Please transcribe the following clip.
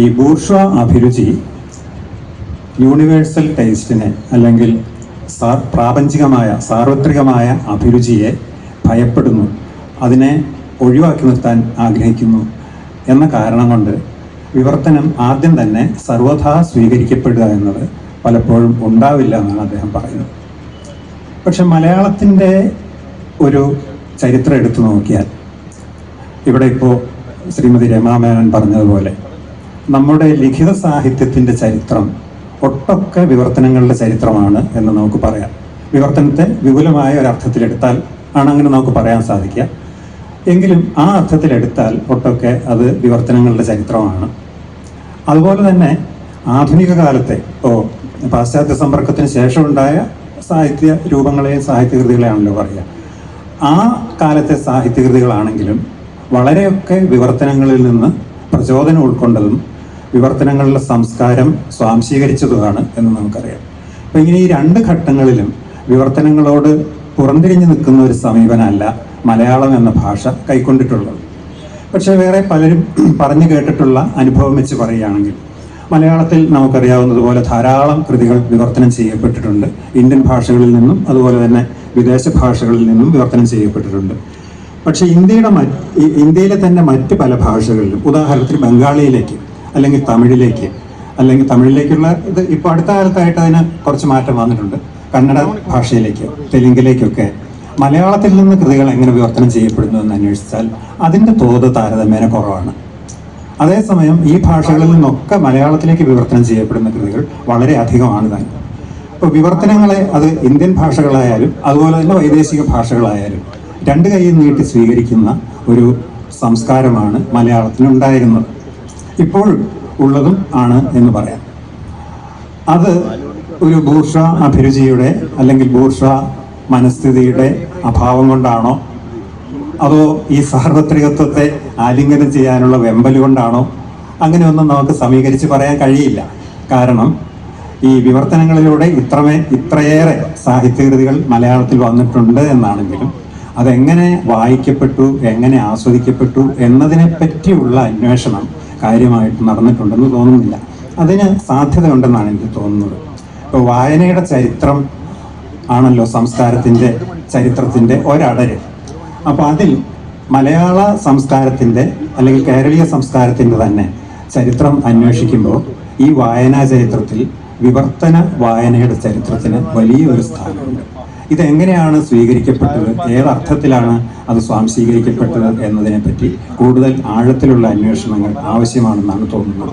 ഈ ബൂർഷ അഭിരുചി യൂണിവേഴ്സൽ ടേസ്റ്റിനെ അല്ലെങ്കിൽ സാർ പ്രാപഞ്ചികമായ സാർവത്രികമായ അഭിരുചിയെ ഭയപ്പെടുന്നു. അതിനെ ഒഴിവാക്കി നിർത്താൻ ആഗ്രഹിക്കുന്നു എന്ന കാരണം കൊണ്ട് വിവർത്തനം ആദ്യം തന്നെ സർവഥാ സ്വീകരിക്കപ്പെടുക എന്നത് പലപ്പോഴും ഉണ്ടാവില്ല എന്നാണ് അദ്ദേഹം പറയുന്നത്. പക്ഷെ മലയാളത്തിന്റെ ഒരു ചരിത്രം എടുത്തു നോക്കിയാൽ ഇവിടെ ഇപ്പോൾ ശ്രീമതി രമാമേനൻ പറഞ്ഞതുപോലെ നമ്മുടെ ലിഖിത സാഹിത്യത്തിന്റെ ചരിത്രം ഒട്ടൊക്കെ വിവർത്തനങ്ങളുടെ ചരിത്രമാണ് എന്ന് നമുക്ക് പറയാം. വിവർത്തനത്തെ വിപുലമായ ഒരു അർത്ഥത്തിലെടുത്താൽ ആണ് അങ്ങനെ നമുക്ക് പറയാൻ സാധിക്കുക. എങ്കിലും ആ അർത്ഥത്തിലെടുത്താൽ ഒട്ടൊക്കെ അത് വിവർത്തനങ്ങളുടെ ചരിത്രമാണ്. അതുപോലെ തന്നെ ആധുനിക കാലത്തെ ഇപ്പോൾ പാശ്ചാത്യ സമ്പർക്കത്തിന് ശേഷമുണ്ടായ സാഹിത്യ രൂപങ്ങളെയും സാഹിത്യകൃതികളെയാണല്ലോ പറയുക. ആ കാലത്തെ സാഹിത്യകൃതികളാണെങ്കിലും വളരെയൊക്കെ വിവർത്തനങ്ങളിൽ നിന്ന് പ്രചോദനം ഉൾക്കൊണ്ടതും വിവർത്തനങ്ങളുടെ സംസ്കാരം സ്വാംശീകരിച്ചതുമാണ് എന്ന് നമുക്കറിയാം. അപ്പം ഇങ്ങനെ ഈ രണ്ട് ഘട്ടങ്ങളിലും വിവർത്തനങ്ങളോട് പുറംതിരിഞ്ഞു നിൽക്കുന്ന ഒരു സമീപനമല്ല മലയാളം എന്ന ഭാഷ കൈക്കൊണ്ടിട്ടുള്ളത്. പക്ഷേ വേറെ പലരും പറഞ്ഞു കേട്ടിട്ടുള്ള അനുഭവം വെച്ച് പറയുകയാണെങ്കിൽ മലയാളത്തിൽ നമുക്കറിയാവുന്നതുപോലെ ധാരാളം കൃതികൾ വിവർത്തനം ചെയ്യപ്പെട്ടിട്ടുണ്ട്. ഇന്ത്യൻ ഭാഷകളിൽ നിന്നും അതുപോലെ തന്നെ വിദേശ ഭാഷകളിൽ നിന്നും വിവർത്തനം ചെയ്യപ്പെട്ടിട്ടുണ്ട്. പക്ഷേ ഇന്ത്യയുടെ ഇന്ത്യയിലെ തന്നെ മറ്റ് പല ഭാഷകളിലും ഉദാഹരണത്തിന് ബംഗാളിയിലേക്ക് അല്ലെങ്കിൽ തമിഴിലേക്ക് അല്ലെങ്കിൽ തമിഴിലേക്കുള്ള ഇത് ഇപ്പോൾ അടുത്ത കാലത്തായിട്ട് അതിന് കുറച്ച് മാറ്റം വന്നിട്ടുണ്ട്. കന്നഡ ഭാഷയിലേക്ക് തെലുങ്കിലേക്കൊക്കെ. മലയാളത്തിൽ നിന്ന് കൃതികൾ എങ്ങനെ വിവർത്തനം ചെയ്യപ്പെടുന്നു എന്ന് അന്വേഷിച്ചാൽ അതിന്റെ തോത് താരതമ്യേന കുറവാണ്. അതേസമയം ഈ ഭാഷകളിൽ നിന്നൊക്കെ മലയാളത്തിലേക്ക് വിവർത്തനം ചെയ്യപ്പെടുന്ന കൃതികൾ വളരെ അധികമാണ് തന്നെ. ഇപ്പോൾ വിവർത്തനങ്ങളെ അത് ഇന്ത്യൻ ഭാഷകളായാലും അതുപോലെ തന്നെ വൈദേശിക ഭാഷകളായാലും രണ്ട് കൈയിൽ നീട്ടി സ്വീകരിക്കുന്ന ഒരു സംസ്കാരമാണ് മലയാളത്തിനുണ്ടായിരുന്നത് ഇപ്പോൾ ഉള്ളതും ആണ് എന്ന് പറയാം. അത് ഒരു ബൂർഷ അഭിരുചിയുടെ അല്ലെങ്കിൽ ബൂർഷ മനസ്ഥിതിയുടെ അഭാവം കൊണ്ടാണോ? അതോ ഈ സാർവത്രികത്വത്തെ ആലിംഗനം ചെയ്യാനുള്ള വെമ്പൽ കൊണ്ടാണോ? അങ്ങനെയൊന്നും നമുക്ക് സമീകരിച്ച് പറയാൻ കഴിയില്ല. കാരണം ഈ വിവർത്തനങ്ങളിലൂടെ ഇത്രമേ ഇത്രയേറെ സാഹിത്യകൃതികൾ മലയാളത്തിൽ വന്നിട്ടുണ്ട് എന്നാണെങ്കിലും അതെങ്ങനെ വായിക്കപ്പെട്ടു എങ്ങനെ ആസ്വദിക്കപ്പെട്ടു എന്നതിനെ പറ്റിയുള്ള അന്വേഷണം കാര്യമായിട്ട് നടന്നിട്ടുണ്ടെന്ന് തോന്നുന്നില്ല. അതിന് സാധ്യതയുണ്ടെന്നാണ് എനിക്ക് തോന്നുന്നത്. ഇപ്പോൾ വായനയുടെ ചരിത്രം ആണല്ലോ സംസ്കാരത്തിന്റെ ചരിത്രത്തിന്റെ ഒരടര്. അപ്പോൾ അതിൽ മലയാള സംസ്കാരത്തിന്റെ അല്ലെങ്കിൽ കേരളീയ സംസ്കാരത്തിന്റെ തന്നെ ചരിത്രം അന്വേഷിക്കുമ്പോൾ ഈ വായനാ ചരിത്രത്തിൽ വിവർത്തന വായനയുടെ ചരിത്രത്തിന് വലിയൊരു സ്ഥാനമുണ്ട്. ഇതെങ്ങനെയാണ് സ്വീകരിക്കപ്പെട്ടത്? ഏതർത്ഥത്തിലാണ് അത് സ്വാംശീകരിക്കപ്പെട്ടത് എന്നതിനെപ്പറ്റി കൂടുതൽ ആഴത്തിലുള്ള അന്വേഷണങ്ങൾ ആവശ്യമാണെന്നാണ് തോന്നുന്നത്.